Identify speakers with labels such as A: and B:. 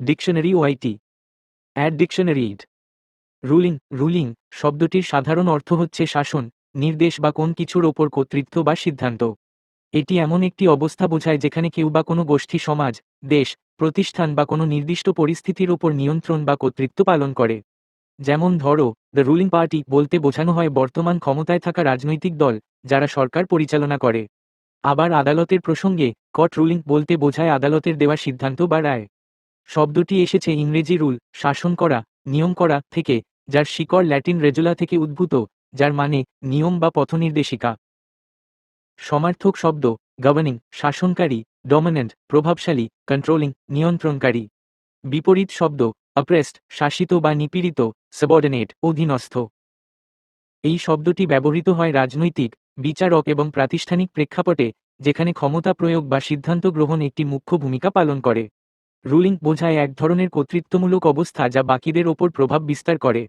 A: Dictionary OIT add dictionary ইড ruling ruling শব্দটির সাধারণ অর্থ হচ্ছে শাসন, নির্দেশ বা কোন কিছুর ওপর কর্তৃত্ব বা সিদ্ধান্ত। এটি এমন একটি অবস্থা বোঝায় যেখানে কেউ বা কোনো গোষ্ঠী, সমাজ, দেশ, প্রতিষ্ঠান বা কোনো নির্দিষ্ট পরিস্থিতির ওপর নিয়ন্ত্রণ বা কর্তৃত্ব পালন করে। যেমন ধরো দ্য রুলিং পার্টি বলতে বোঝানো হয় বর্তমান ক্ষমতায় থাকা রাজনৈতিক দল, যারা সরকার পরিচালনা করে। আবার আদালতের প্রসঙ্গে কট রুলিং বলতে বোঝায় আদালতের দেওয়া সিদ্ধান্ত বা রায়। শব্দটি এসেছে ইংরেজি রুল, শাসন করা, নিয়ম করা থেকে, যার শিকড় ল্যাটিন রেজুলা থেকে উদ্ভূত, যার মানে নিয়ম বা পথনির্দেশিকা। সমার্থক শব্দ গভর্নিং শাসনকারী ডমিনেন্ট প্রভাবশালী কন্ট্রোলিং নিয়ন্ত্রণকারী। বিপরীত শব্দ অপ্রেস্ট শাসিত বা নিপীড়িত সাবঅর্ডিনেট অধীনস্থ। এই শব্দটি ব্যবহৃত হয় রাজনৈতিক, বিচারক এবং প্রাতিষ্ঠানিক প্রেক্ষাপটে, যেখানে ক্ষমতা প্রয়োগ বা সিদ্ধান্ত গ্রহণ একটি মুখ্য ভূমিকা পালন করে। রুলিং বোঝায় এক ধরনের কর্তৃত্বমূলক অবস্থা যা বাকিদের ওপর প্রভাব বিস্তার করে।